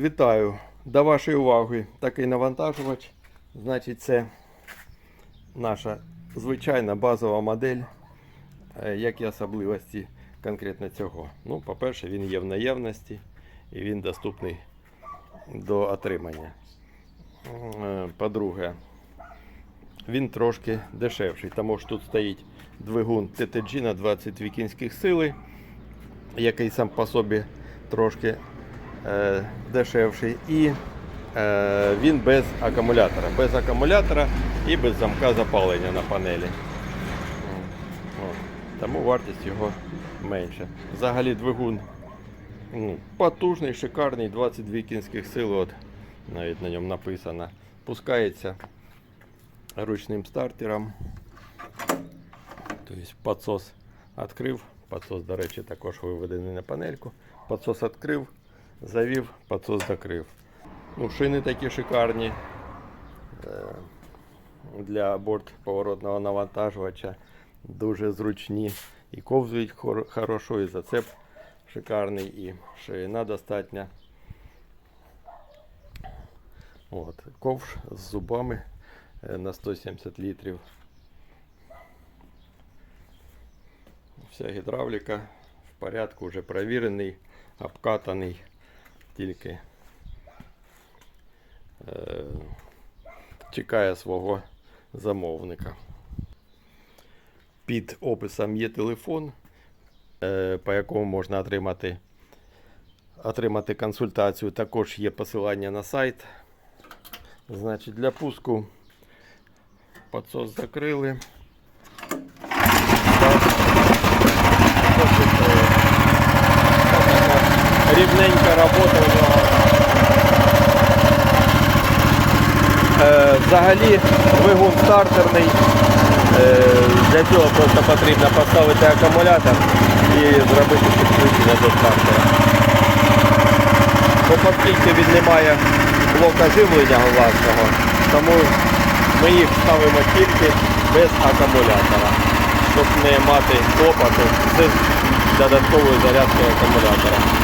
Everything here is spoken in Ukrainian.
Вітаю! До вашої уваги такий навантажувач. Значить, це наша звичайна базова модель. Е, Які особливості конкретно цього? Ну, по-перше, він є в наявності і він доступний до отримання. Е, По-друге, він трошки дешевший, тому що тут стоїть двигун TTG на 22 кінських сили, який сам по собі трошки дешевший. І е, він без акумулятора. Без акумулятора і без замка запалення на панелі. Тому вартість його менша. Взагалі двигун ну, потужний, шикарний, 22 кінських сили, от, навіть на ньому написано. Пускається ручним стартером. Тобто підсос відкрив, підсос, до речі, також виведений на панельку. Підсос відкрив, завів, підсос закрив. Ну, шини такі шикарні е, для бортповоротного навантажувача. Дуже зручні і ковзують хор- хорошо, і зацеп шикарний, і ширина достатня. От, ковш з зубами е, на 170 літрів. Вся гідравліка в порядку, вже провірений, обкатаний, тільки е, чекає свого замовника. Під описом є телефон, е, по якому можна отримати, отримати консультацію. Також є посилання на сайт. Значить, для пуску підсос закрили. Рівненька Взагалі двигун стартерний. Е, Для цього просто потрібно поставити акумулятор і зробити підключення до стартера. Бо Оскільки він не має блока живлення власного, тому ми їх ставимо тільки без акумулятора, щоб не мати клопоту з додатковою зарядкою акумулятора.